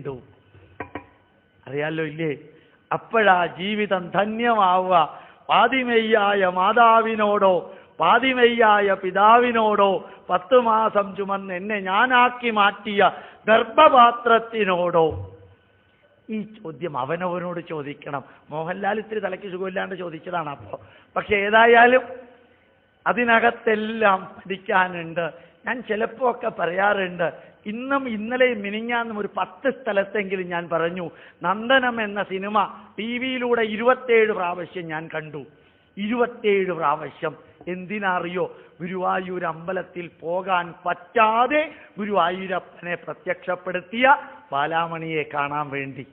കണ്ടു അറിയാലോ ഇല്ലേ? അപ്പോഴാ ജീവിതം ധന്യമാവുക. പാതിമെയ്യായ മാതാവിനോടോ പാതിമെയ്യായ പിതാവിനോടോ പത്തു മാസം ചുമന്ന് എന്നെ ഞാനാക്കി മാറ്റിയ ഗർഭപാത്രത്തിനോടോ. ഈ ചോദ്യം അവനവനോട് ചോദിക്കണം. മോഹൻലാൽ ഇത്തിരി തലയ്ക്ക് സുഖമില്ലാണ്ട് ചോദിച്ചതാണ് അപ്പോൾ പക്ഷെ ഏതായാലും അതിനകത്തെല്ലാം പഠിക്കാനുണ്ട്. ഞാൻ ചിലപ്പോ ഒക്കെ പറയാറുണ്ട് ഇന്നും ഇന്നലെയും മിനിഞ്ഞാന്നും ഒരു പത്ത് സ്ഥലത്തെങ്കിലും ഞാൻ പറഞ്ഞു നന്ദനം എന്ന സിനിമ ടി വിയിലൂടെ ഇരുപത്തേഴ് പ്രാവശ്യം ഞാൻ കണ്ടു. ഇരുപത്തേഴ് പ്രാവശ്യം. എന്തിനറിയോ ഗുരുവായൂർ അമ്പലത്തിൽ പോകാൻ പറ്റാതെ ഗുരുവായൂരപ്പനെ പ്രത്യക്ഷപ്പെടുത്തിയ ബാലാമണിയെ കാണാൻ വേണ്ടി.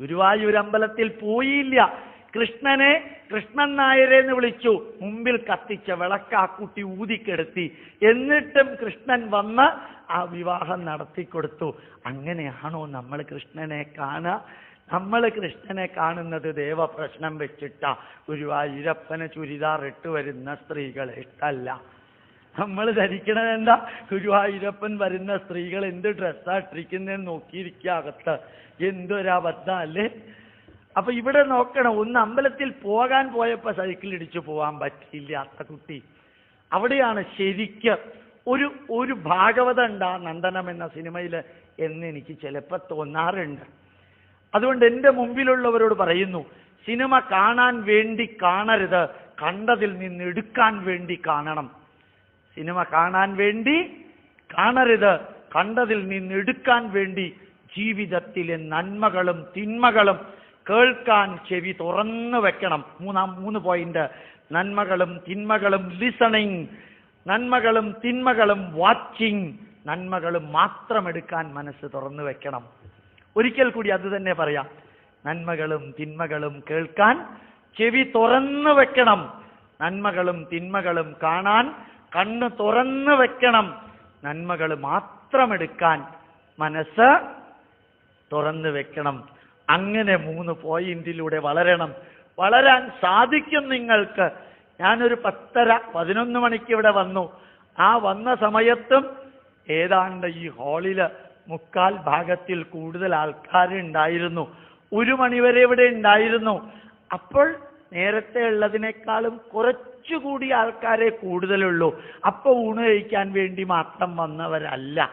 ഗുരുവായൂർ അമ്പലത്തിൽ പോയില്ല. കൃഷ്ണനെ കൃഷ്ണൻ നായരെ എന്ന് വിളിച്ചു. മുമ്പിൽ കത്തിച്ച വിളക്ക് ആ കുട്ടി ഊതിക്കെടുത്തി. എന്നിട്ടും കൃഷ്ണൻ വന്ന് ആ വിവാഹം നടത്തിക്കൊടുത്തു. അങ്ങനെയാണോ നമ്മൾ കൃഷ്ണനെ കാണുക? നമ്മൾ കൃഷ്ണനെ കാണുന്നത് ദേവപ്രശ്നം വെച്ചിട്ട ഗുരുവായൂരപ്പന് ചുരിദാർ ഇട്ട് വരുന്ന സ്ത്രീകളെ ഇഷ്ടല്ല. നമ്മൾ ധരിക്കണത് എന്താ? ഗുരുവായൂരപ്പൻ വരുന്ന സ്ത്രീകൾ എന്ത് ഡ്രസ്സാ ഇട്ടിരിക്കുന്നതെന്ന് നോക്കിയിരിക്കുക അകത്ത്. എന്തൊരബദ്ധം അല്ലേ? അപ്പൊ ഇവിടെ നോക്കണം ഒന്ന് അമ്പലത്തിൽ പോകാൻ പോയപ്പോ സൈക്കിൾ ഇടിച്ചു പോവാൻ പറ്റിയില്ല അത്ത കുട്ടി അവിടെയാണ് ശരിക്ക് ഒരു ഒരു ഭാഗവത ഉണ്ട് നന്ദനം എന്ന സിനിമയിൽ എന്ന് എനിക്ക് ചിലപ്പോൾ തോന്നാറുണ്ട്. അതുകൊണ്ട് എന്റെ മുമ്പിലുള്ളവരോട് പറയുന്നു സിനിമ കാണാൻ വേണ്ടി കാണരുത് കണ്ടതിൽ നിന്ന് എടുക്കാൻ വേണ്ടി കാണണം. സിനിമ കാണാൻ വേണ്ടി കാണരുത് കണ്ടതിൽ നിന്ന് എടുക്കാൻ വേണ്ടി ജീവിതത്തിലെ നന്മകളും തിന്മകളും കേൾക്കാൻ ചെവി തുറന്നു വെക്കണം. മൂന്നാം മൂന്ന് പോയിന്റ് നന്മകളും തിന്മകളും ലിസണിങ് നന്മകളും തിന്മകളും വാച്ചിങ് നന്മകളും മാത്രം എടുക്കാൻ മനസ്സ് തുറന്നു വെക്കണം. ഒരിക്കൽ കൂടി അത് തന്നെ പറയാം. നന്മകളും തിന്മകളും കേൾക്കാൻ ചെവി തുറന്നു വെക്കണം. നന്മകളും തിന്മകളും കാണാൻ കണ്ണ് തുറന്നു വെക്കണം. നന്മകൾ മാത്രം എടുക്കാൻ മനസ്സ് തുറന്നു വെക്കണം. അങ്ങനെ മൂന്ന് പോയിന്റിലൂടെ വളരണം. വളരാൻ സാധിക്കും നിങ്ങൾക്ക്. ഞാനൊരു പത്തര പതിനൊന്ന് മണിക്ക് ഇവിടെ വന്നു. ആ വന്ന സമയത്തും ഏതാണ്ട് ഈ ഹാളിൽ മുക്കാൽ ഭാഗത്തിൽ കൂടുതൽ ആൾക്കാരുണ്ടായിരുന്നു ഒരു മണിവരെ ഇവിടെ ഉണ്ടായിരുന്നു. അപ്പോൾ നേരത്തെ ഉള്ളതിനേക്കാളും കുറച്ചുകൂടി ആൾക്കാരെ കൂടുതലുള്ളൂ. അപ്പൊ ഊണ് കഴിക്കാൻ വേണ്ടി മാത്രം വന്നവരല്ല.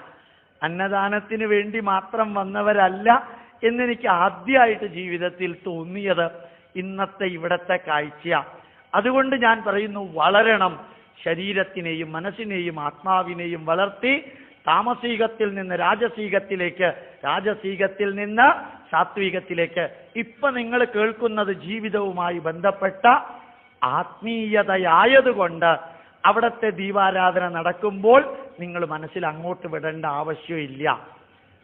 അന്നദാനത്തിന് വേണ്ടി മാത്രം വന്നവരല്ല. എന്നെനിക്ക് ആദ്യമായിട്ട് ജീവിതത്തിൽ തോന്നിയത് ഇന്നത്തെ ഇവിടത്തെ കാഴ്ച അതുകൊണ്ട് ഞാൻ പറയുന്നു വളരണം. ശരീരത്തിനെയും മനസ്സിനെയും ആത്മാവിനെയും വളർത്തി താമസീകത്തിൽ നിന്ന് രാജസീകത്തിലേക്ക് രാജസീകത്തിൽ നിന്ന് സാത്വികത്തിലേക്ക്. ഇപ്പൊ നിങ്ങൾ കേൾക്കുന്നത് ജീവിതവുമായി ബന്ധപ്പെട്ട ആത്മീയതയായതുകൊണ്ട് അവിടത്തെ ദീപാരാധന നടക്കുമ്പോൾ നിങ്ങൾ മനസ്സിൽ അങ്ങോട്ട് വിടേണ്ട ആവശ്യമില്ല.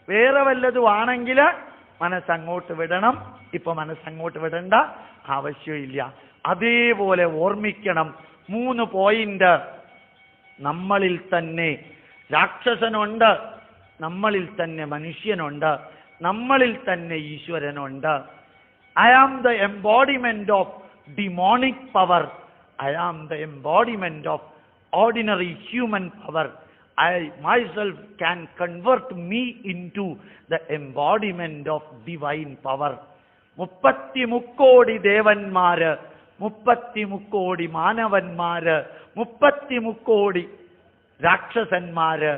വേറെ വല്ലതും ആണെങ്കിൽ മനസ്സങ്ങോട്ട് വിടണം. ഇപ്പൊ മനസ്സങ്ങോട്ട് വിടേണ്ട ആവശ്യമില്ല. അതേപോലെ ഓർമ്മിക്കണം. മൂന്ന് പോയിന്റ് നമ്മളിൽ തന്നെ. രാക്ഷസനുണ്ട് നമ്മളിൽ തന്നെ മനുഷ്യനുണ്ട് നമ്മളിൽ തന്നെ ഈശ്വരനുണ്ട്. I am the embodiment of demonic power I am the embodiment of ordinary human power I myself can convert me into the embodiment of divine power. മുപ്പത്തി മുക്കോടി ദേവന്മാര് മുപ്പത്തി മുക്കോടി മാനവന്മാര് മുപ്പത്തി മുക്കോടി രാക്ഷസന്മാര്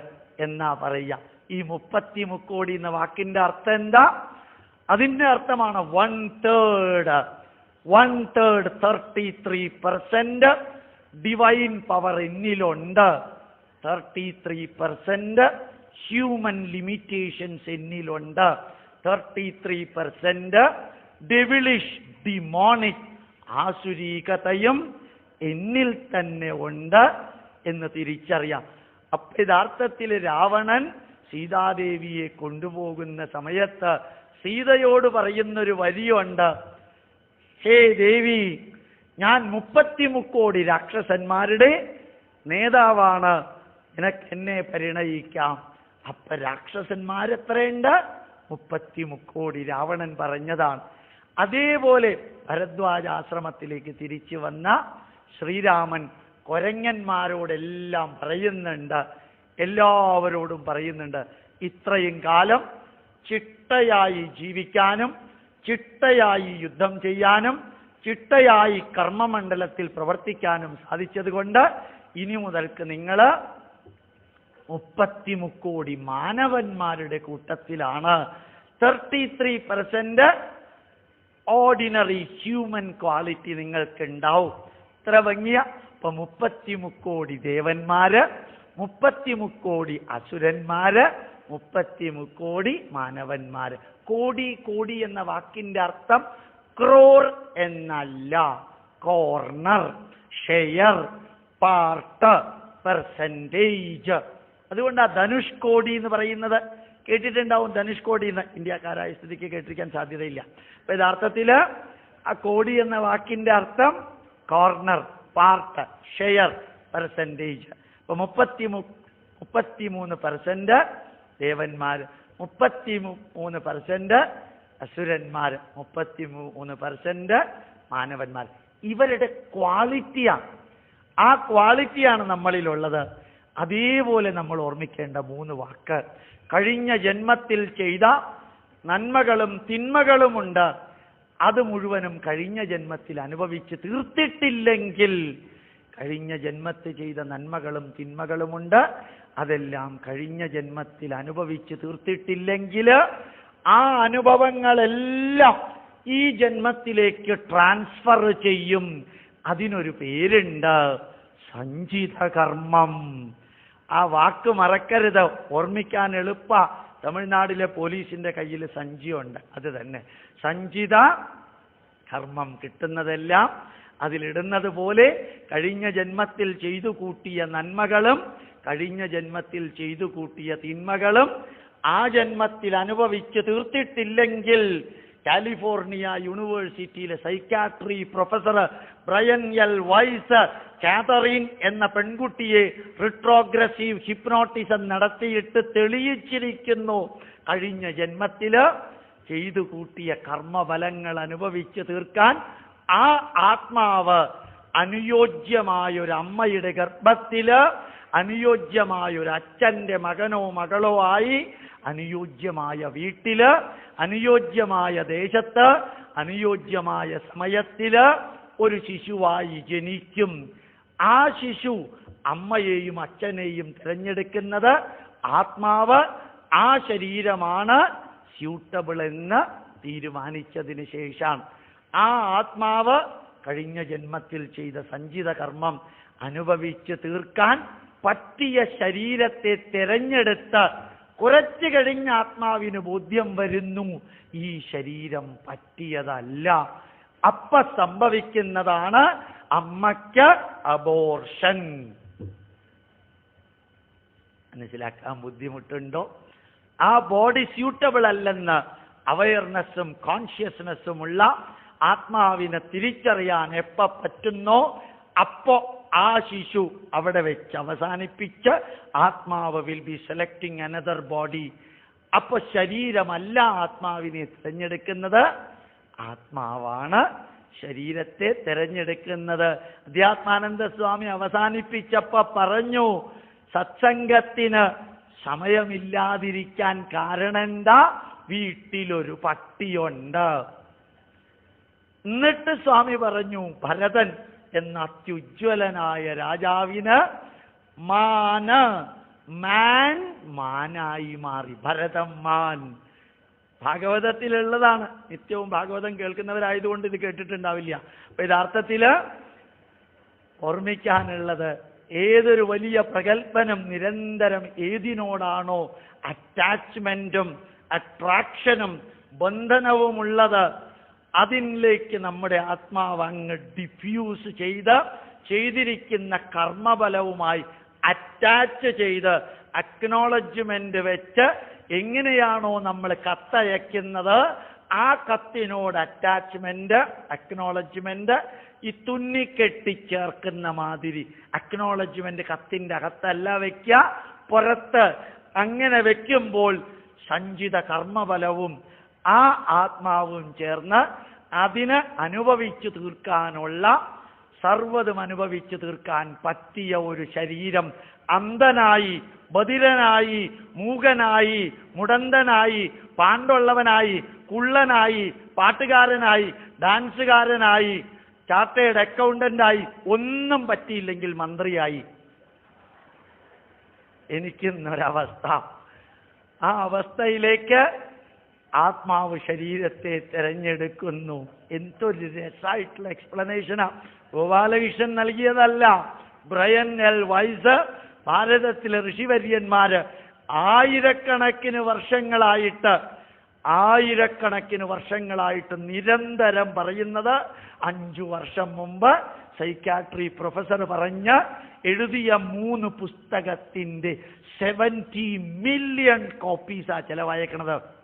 എന്നാ പറയുക. ഈ മുപ്പത്തി മുക്കോടി എന്ന വാക്കിന്റെ അർത്ഥം എന്താ? അതിന്റെ അർത്ഥമാണ് one third one third thirty three percent divine power എന്നിലുണ്ട്. Thirty three percent human limitations എന്നിലുണ്ട്. Thirty three percent devilish demonic ആസുരീകതയും എന്നിൽ തന്നെ ഉണ്ട് എന്ന് തിരിച്ചറിയാം. അപ്പൊ യഥാർത്ഥത്തിൽ രാവണൻ സീതാദേവിയെ കൊണ്ടുപോകുന്ന സമയത്ത് സീതയോട് പറയുന്നൊരു വരിയുണ്ട്. ഹേ ദേവി ഞാൻ മുപ്പത്തിമുക്കോടി രാക്ഷസന്മാരുടെ നേതാവാണ്. നിനക്ക് എന്നെ പരിണയിക്കാം. അപ്പൊ രാക്ഷസന്മാരെത്രയുണ്ട് മുപ്പത്തി മുക്കോടി രാവണൻ പറഞ്ഞതാണ്. അതേപോലെ ഭരദ്വാജാശ്രമത്തിലേക്ക് തിരിച്ചു വന്ന ശ്രീരാമൻ കൊരങ്ങന്മാരോടെല്ലാം പറയുന്നുണ്ട്. എല്ലാവരോടും പറയുന്നുണ്ട്. ഇത്രയും കാലം ചിട്ടയായി ജീവിക്കാനും ചിട്ടയായി യുദ്ധം ചെയ്യാനും ചിട്ടയായി കർമ്മമണ്ഡലത്തിൽ പ്രവർത്തിക്കാനും സാധിച്ചതുകൊണ്ട് ഇനി മുതൽക്ക് നിങ്ങൾ മുപ്പത്തിമുക്കോടി മാനവന്മാരുടെ കൂട്ടത്തിലാണ്. Thirty three percent ordinary human quality നിങ്ങൾക്ക് ഉണ്ടാവും ഇത്ര ഭംഗിയ. ഇപ്പൊ മുപ്പത്തി മുക്കോടി ദേവന്മാര് മുപ്പത്തി മുക്കോടി അസുരന്മാര് മുപ്പത്തി മുക്കോടി മാനവന്മാര്. കോടി കോടി എന്ന വാക്കിന്റെ അർത്ഥം ക്രോർ എന്നല്ല. കോർണർ ഷെയർ പാർട്ട് പെർസെന്റേജ് അതുകൊണ്ടാണ് ധനുഷ് കോടി എന്ന് പറയുന്നത് കേട്ടിട്ടുണ്ടാവും. ധനുഷ് കോടി എന്ന് ഇന്ത്യക്കാരായ സ്ഥിതിക്ക് കേട്ടിരിക്കാൻ സാധ്യതയില്ല. അപ്പൊ യഥാർത്ഥത്തിൽ ആ കോടി എന്ന വാക്കിന്റെ അർത്ഥം കോർണർ പാർട്ട് ഷെയർ പെർസെന്റേജ് അപ്പൊ മുപ്പത്തി മുപ്പത്തിമൂന്ന് പെർസെന്റ് ദേവന്മാർ മുപ്പത്തി മൂന്ന് പെർസെന്റ് അസുരന്മാർ മുപ്പത്തി മൂന്ന് പെർസെന്റ് മാനവന്മാർ. ഇവരുടെ ക്വാളിറ്റിയാണ് ആ ക്വാളിറ്റിയാണ് നമ്മളിലുള്ളത്. അതേപോലെ നമ്മൾ ഓർമ്മിക്കേണ്ട മൂന്ന് വാക്ക്. കഴിഞ്ഞ ജന്മത്തിൽ ചെയ്ത നന്മകളും തിന്മകളുമുണ്ട്. അത് മുഴുവനും കഴിഞ്ഞ ജന്മത്തിൽ അനുഭവിച്ച് തീർത്തിട്ടില്ലെങ്കിൽ കഴിഞ്ഞ ജന്മത്തിൽ ചെയ്ത നന്മകളും തിന്മകളുമുണ്ട്. അതെല്ലാം കഴിഞ്ഞ ജന്മത്തിൽ അനുഭവിച്ച് തീർത്തിട്ടില്ലെങ്കിൽ ആ അനുഭവങ്ങളെല്ലാം ഈ ജന്മത്തിലേക്ക് ട്രാൻസ്ഫർ ചെയ്യും. അതിനൊരു പേരുണ്ട് സഞ്ചിത കർമ്മം ആ വാക്ക് മറക്കരുത്. ഓർമ്മിക്കാൻ എളുപ്പ. തമിഴ്നാടിലെ പോലീസിന്റെ കയ്യിൽ സഞ്ചിയുണ്ട്. അത് തന്നെ. സഞ്ചിത കർമ്മം കിട്ടുന്നതെല്ലാം അതിലിടുന്നത് പോലെ കഴിഞ്ഞ ജന്മത്തിൽ ചെയ്തു കൂട്ടിയ നന്മകളും കഴിഞ്ഞ ജന്മത്തിൽ ചെയ്തു കൂട്ടിയ തിന്മകളും ആ ജന്മത്തിൽ അനുഭവിച്ച് തീർത്തിട്ടില്ലെങ്കിൽ കാലിഫോർണിയ യൂണിവേഴ്സിറ്റിയിലെ psychiatry professor Brian L Weiss Catherine എന്ന പെൺകുട്ടിയെ റിട്രോഗ്രസീവ് ഹിപ്നോട്ടിസം നടത്തിയിട്ട് തെളിയിച്ചിരിക്കുന്നു. കഴിഞ്ഞ ജന്മത്തിൽ ചെയ്തു കൂട്ടിയ കർമ്മഫലങ്ങൾ അനുഭവിച്ച് തീർക്കാൻ ആ ആത്മാവ് അനുയോജ്യമായ ഒരു അമ്മയുടെ ഗർഭത്തിൽ അനുയോജ്യമായ ഒരു അച്ഛന്റെ മകനോ മകളോ ആയി അനുയോജ്യമായ വീട്ടിൽ അനുയോജ്യമായ ദേശത്ത് അനുയോജ്യമായ സമയത്തിൽ ഒരു ശിശുവായി ജനിക്കും. ആ ശിശു അമ്മയെയും അച്ഛനെയും തിരഞ്ഞെടുക്കുന്നത് ആത്മാവ് ആ ശരീരമാണ് സ്യൂട്ടബിൾ എന്ന് തീരുമാനിച്ചതിന് ശേഷമാണ് ആ ആത്മാവ് കഴിഞ്ഞ ജന്മത്തിൽ ചെയ്ത സഞ്ചിത കർമ്മം അനുഭവിച്ച് തീർക്കാൻ പറ്റിയ ശരീരത്തെ തിരഞ്ഞെടുത്ത് കുറച്ചു കഴിഞ്ഞ ആത്മാവിന് ബോധ്യം വരുന്നു. ഈ ശരീരം പറ്റിയതല്ല. അപ്പ സംഭവിക്കുന്നതാണ് അമ്മയ്ക്ക് അബോർഷൻ മനസ്സിലാക്കാൻ ബുദ്ധിമുട്ടുണ്ടോ? ആ ബോഡി സ്യൂട്ടബിൾ അല്ലെന്ന് അവയർനെസ്സും കോൺഷ്യസ്നെസ്സും ഉള്ള ആത്മാവിനെ തിരിച്ചറിയാൻ എപ്പ പറ്റുന്നോ? അപ്പോ ആ ശിശു അവിടെ വെച്ച് അവസാനിപ്പിച്ച് ആത്മാവ് will be selecting another body അപ്പൊ ശരീരമല്ല ആത്മാവിനെ തിരഞ്ഞെടുക്കുന്നത്. ആത്മാവാണ് ശരീരത്തെ തിരഞ്ഞെടുക്കുന്നത്. അധ്യാത്മാനന്ദ സ്വാമി അവസാനിപ്പിച്ചപ്പോ പറഞ്ഞു സത്സംഗത്തിന് സമയമില്ലാതിരിക്കാൻ കാരണം എന്താ വീട്ടിലൊരു പട്ടിയുണ്ട്. എന്നിട്ട് സ്വാമി പറഞ്ഞു ഭരതൻ എന്ന അത്യുജ്വലനായ രാജാവിന് മാന് മാൻ മാനായി മാറി. ഭരതം മാൻ. ഭാഗവതത്തിലുള്ളതാണ്. നിത്യവും ഭാഗവതം കേൾക്കുന്നവരായതുകൊണ്ട് ഇത് കേട്ടിട്ടുണ്ടാവില്ല. അപ്പൊ യഥാർത്ഥത്തിൽ ഓർമ്മിക്കാനുള്ളത് ഏതൊരു വലിയ പ്രഗത്ഭനും നിരന്തരം ഏതിനോടാണോ അറ്റാച്ച്മെന്റും അട്രാക്ഷനും ബന്ധനവുമുള്ളത് അതിലേക്ക് നമ്മുടെ ആത്മാവ് അങ്ങ് ഡിഫ്യൂസ് ചെയ്ത് ചെയ്തിരിക്കുന്ന കർമ്മബലവുമായി അറ്റാച്ച് ചെയ്ത് അക്നോളജ്മെന്റ് വെച്ച് എങ്ങനെയാണോ നമ്മൾ കത്തയക്കുന്നത് ആ കത്തിനോട് അറ്റാച്ച്മെന്റ് അക്നോളജ്മെന്റ് ഈ തുന്നിക്കെട്ടി ചേർക്കുന്ന മാതിരി. അക്നോളജ്മെന്റ് കത്തിന്റെ അകത്തല്ല വെക്കുക പുറത്ത്. അങ്ങനെ വെക്കുമ്പോൾ സഞ്ചിത കർമ്മബലവും ആ ആത്മാവും ചേർന്ന് അതിന് അനുഭവിച്ചു തീർക്കാനുള്ള സർവതും അനുഭവിച്ചു തീർക്കാൻ പറ്റിയ ഒരു ശരീരം അന്ധനായി ബധിരനായി മൂകനായി മുടന്തനായി പാണ്ടുള്ളവനായി കുള്ളനായി പാട്ടുകാരനായി ഡാൻസുകാരനായി ചാർട്ടേഡ് അക്കൗണ്ടന്റായി ഒന്നും പറ്റിയില്ലെങ്കിൽ മന്ത്രിയായി. എനിക്കുന്നൊരവസ്ഥ. ആ അവസ്ഥയിലേക്ക് ആത്മാവ് ശരീരത്തെ തിരഞ്ഞെടുക്കുന്നു. എന്തൊരു രസമായിട്ടുള്ള എക്സ്പ്ലനേഷനാ ഗോപാലകൃഷ്ണൻ നൽകിയതല്ല. ബ്രയൻ എൽ വൈസ് ഭാരതത്തിലെ ഋഷിവര്യന്മാര് ആയിരക്കണക്കിന് വർഷങ്ങളായിട്ട് ആയിരക്കണക്കിന് വർഷങ്ങളായിട്ട് നിരന്തരം പറയുന്നത് അഞ്ചു വർഷം മുമ്പ് സൈക്കാട്രി പ്രൊഫസർ പറഞ്ഞ് എഴുതിയ മൂന്ന് പുസ്തകത്തിന്റെ സെവന്റി മില്യൺ കോപ്പീസാ ചെലവയക്കണത്.